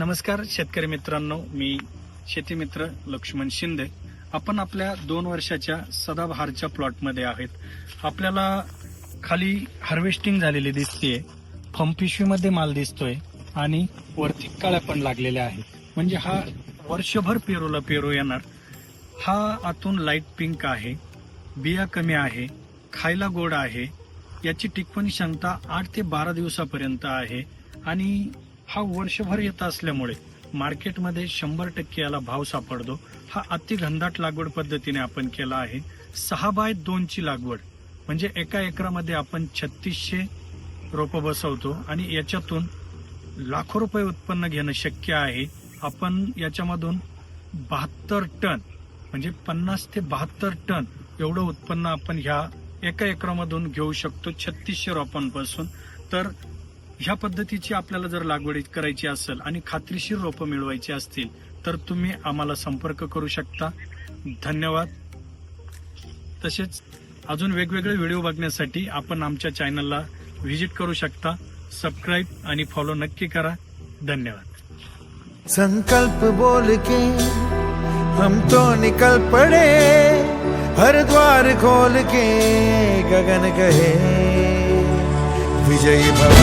नमस्कार शेतकरी मित्रांनो. मी शेतीमित्र लक्ष्मण शिंदे. आपण आपल्या दोन वर्षाच्या सदाबहारच्या प्लॉटमध्ये आहेत. आपल्याला खाली हार्वेस्टिंग झालेली दिसतेय फंपिशवीमध्ये माल दिसतोय आणि वरती काळ्या पण लागलेल्या आहेत. म्हणजे हा वर्षभर पेरूला पेरू येणार. हा आतून लाइट पिंक आहे बिया कमी आहे खायला गोड आहे याची टिकवण क्षमता आठ ते बारा दिवसापर्यंत आहे आणि हा वर्षभर येत असल्यामुळे मार्केटमध्ये शंभर टक्के याला भाव सापडतो. हा अति घनदाट लागवड पद्धतीने आपण केला आहे. सहा बाय दोनची लागवड म्हणजे एका एकरामध्ये आपण छत्तीसशे रोपं बसवतो आणि याच्यातून लाखो रुपये उत्पन्न घेणं शक्य आहे. आपण याच्यामधून बहात्तर टन म्हणजे पन्नास ते बहात्तर टन एवढं उत्पन्न आपण ह्या एका एकरामधून घेऊ शकतो छत्तीसशे रोपांपासून. तर ह्या पद्धतीची आपल्याला जर लागवड करायची असेल आणि खात्रीशीर रोपं मिळवायची असतील तर तुम्ही आम्हाला संपर्क करू शकता. धन्यवाद. तसेच अजून वेगवेगळे व्हिडिओ बघण्यासाठी आपण आमच्या चॅनलला व्हिजिट करू शकता. सबस्क्राईब आणि फॉलो नक्की करा. धन्यवाद. संकल्प बोल के हम तो निकल पड़े। हर द्वार खोल के गगन कहे। विजयी भव